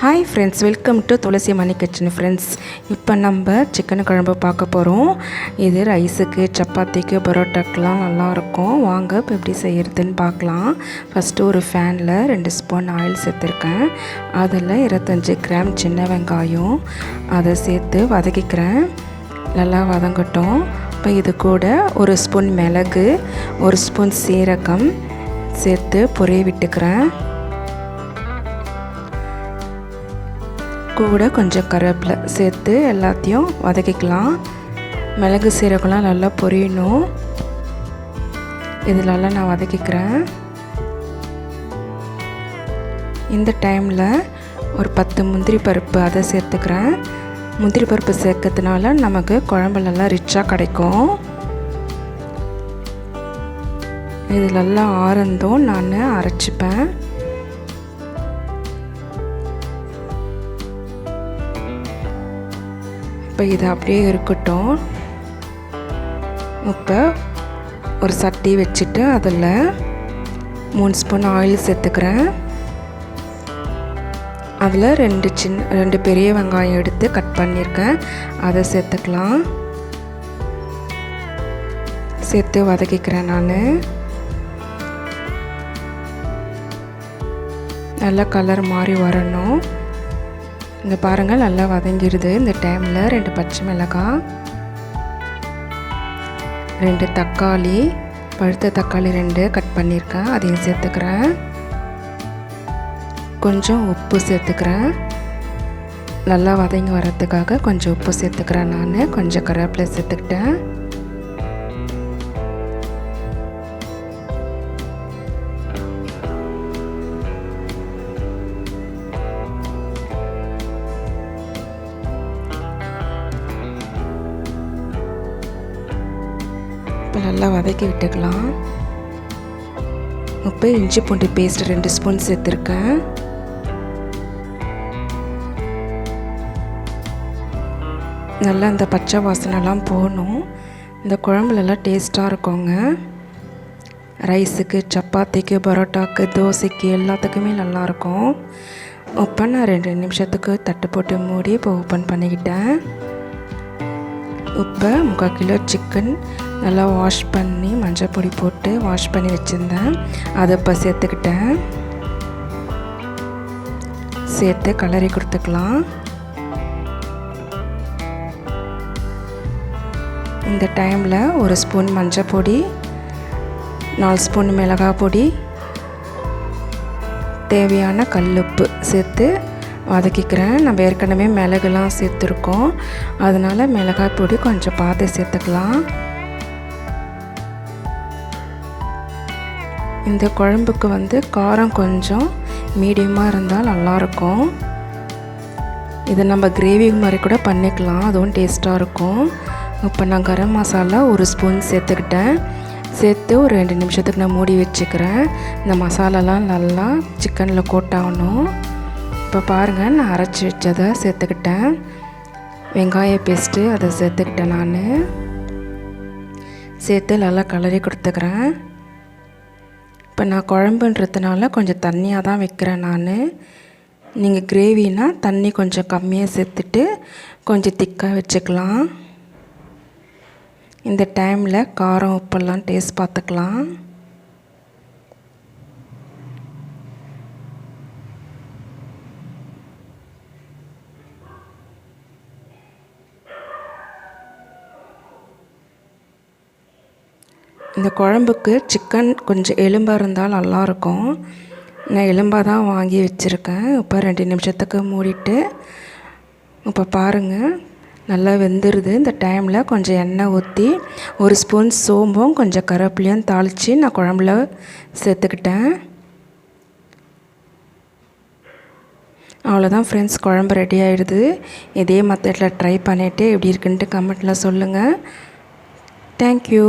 Hi friends welcome to Thulasi Mani kitchen friends இப்போ நம்ம chicken குழம்பு பார்க்க போகிறோம் இது ரைஸுக்கு சப்பாத்திக்கு பரோட்டாக்கெலாம் நல்லாயிருக்கும் வாங்க இப்போ எப்படி செய்கிறதுன்னு பார்க்கலாம். ஃபஸ்ட்டு ஒரு ஃபேனில் ரெண்டு ஸ்பூன் ஆயில் சேர்த்துருக்கேன். அதில் இருபத்தஞ்சி கிராம் சின்ன வெங்காயம். அதை சேர்த்து வதக்கிக்கிறேன். நல்லா வதங்கட்டும். இப்போ இது கூட ஒரு ஸ்பூன் மிளகு ஒரு ஸ்பூன் சீரகம் சேர்த்து பொரிய விட்டுக்கிறேன். கூட கொஞ்சம் கருவேப்பிலை சேர்த்து எல்லாத்தையும் வதக்கிக்கலாம். மிளகு சீரகம்லாம் நல்லா பொரியணும். இதிலெல்லாம் நான் வதக்கிக்கிறேன். இந்த டைமில் ஒரு பத்து முந்திரி பருப்பு அதை சேர்த்துக்கிறேன். முந்திரி பருப்பு சேர்க்கறதுனால நமக்கு குழம்புலலாம் ரிச்சாக கிடைக்கும். இதிலெல்லாம் ஆறந்தும் நான் அரைச்சிப்பேன். இப்போ இது அப்படியே இருக்கட்டும். இப்போ ஒரு சட்டி வச்சுட்டு அதில் மூணு ஸ்பூன் ஆயில் சேர்த்துக்கிறேன். அதில் ரெண்டு சின்ன ரெண்டு பெரிய வெங்காயம் எடுத்து கட் பண்ணியிருக்கேன். அதை சேர்த்துக்கலாம். சேர்த்து வதக்கிக்கிறேன் நான். நல்லா கலர் மாதிரி வரணும். இங்கே பாருங்கள் நல்லா வதங்கிடுது இந்த டைமில் ரெண்டு பச்சை மிளகாய் ரெண்டு தக்காளி பழுத்த தக்காளி ரெண்டு கட் பண்ணியிருக்கேன் அதையும் சேர்த்துக்கிறேன். கொஞ்சம் உப்பு சேர்த்துக்கிறேன். நல்லா வதங்கி வரத்துக்காக கொஞ்சம் உப்பு சேர்த்துக்கிறேன் நான். கொஞ்சம் கருவேப்பிலை சேர்த்துக்கிட்டேன். இப்போ நல்லா வதக்கி விட்டுக்கலாம். இப்போ இஞ்சி பூண்டு பேஸ்ட் ரெண்டு ஸ்பூன் சேர்த்துருக்கேன் நல்லா இந்த பச்சை வாசனைலாம் போகணும். இந்த குழம்புலலாம் டேஸ்ட்டாக இருக்குங்க. ரைஸுக்கு சப்பாத்திக்கு பரோட்டாக்கு தோசைக்கு எல்லாத்துக்குமே நல்லாயிருக்கும். இப்போ நான் ரெண்டு நிமிஷத்துக்கு தட்டு போட்டு மூடி இப்போ ஓப்பன் பண்ணிக்கிட்டேன். இப்போ முக்கால் கிலோ சிக்கன் நல்லா வாஷ் பண்ணி மஞ்சள் பொடி போட்டு வாஷ் பண்ணி வச்சுருந்தேன். அதை இப்போ சேர்த்துக்கிட்டேன். சேர்த்து கலரி கொடுத்துக்கலாம். இந்த டைமில் ஒரு ஸ்பூன் மஞ்சள் பொடி நாலு ஸ்பூன் மிளகாய் பொடி தேவையான கல்லுப்பு சேர்த்து வதக்கிக்கிறேன். நம்ம ஏற்கனவே மிளகுலாம் சேர்த்துருக்கோம். அதனால் மிளகாய் பொடி கொஞ்சம் பார்த்து சேர்த்துக்கலாம். இந்த குழம்புக்கு வந்து காரம் கொஞ்சம் மீடியமாக இருந்தால் நல்லாயிருக்கும். இதை நம்ம கிரேவி மாதிரி கூட பண்ணிக்கலாம் அதுவும் டேஸ்ட்டாக இருக்கும். இப்போ நான் கரம் மசாலா ஒரு ஸ்பூன் சேர்த்துக்கிட்டேன். சேர்த்து ஒரு ரெண்டு நிமிஷத்துக்கு நான் மூடி வச்சுக்கிறேன். இந்த மசாலாலாம் நல்லா சிக்கனில் கோட்டாகணும். இப்போ பாருங்கள் நான் அரைச்சி வச்சதை சேர்த்துக்கிட்டேன். வெங்காய பேஸ்ட்டு அதை சேர்த்துக்கிட்டேன் நான். சேர்த்து நல்லா கலரி கொடுத்துக்கிறேன். இப்போ நான் குழம்புன்றதுனால கொஞ்சம் தண்ணியாக தான் வைக்கிறேன் நான். நீங்கள் கிரேவினா தண்ணி கொஞ்சம் கம்மியாக சேர்த்துட்டு கொஞ்சம் திக்காக வச்சுக்கலாம். இந்த டைமில் காரம் உப்பெல்லாம் டேஸ்ட் பார்த்துக்கலாம். இந்த குழம்புக்கு சிக்கன் கொஞ்சம் எலும்பாக இருந்தால் நல்லாயிருக்கும் நான் எலும்பாக தான் வாங்கி வச்சுருக்கேன். இப்போ ரெண்டு நிமிஷத்துக்கு மூடிட்டு இப்போ பாருங்கள் நல்லா வெந்துடுது இந்த டைமில் கொஞ்சம் எண்ணெய் ஊற்றி ஒரு ஸ்பூன் சோம்பும் கொஞ்சம் கருவேப்பிலையும் தாளித்து நான் குழம்புல சேர்த்துக்கிட்டேன். அவ்வளோதான் ஃப்ரெண்ட்ஸ் குழம்பு ரெடி ஆகிடுது இதே மெத்தடில் ட்ரை பண்ணிவிட்டு எப்படி இருக்குன்ட்டு கமெண்ட்டில் சொல்லுங்கள் தேங்க்யூ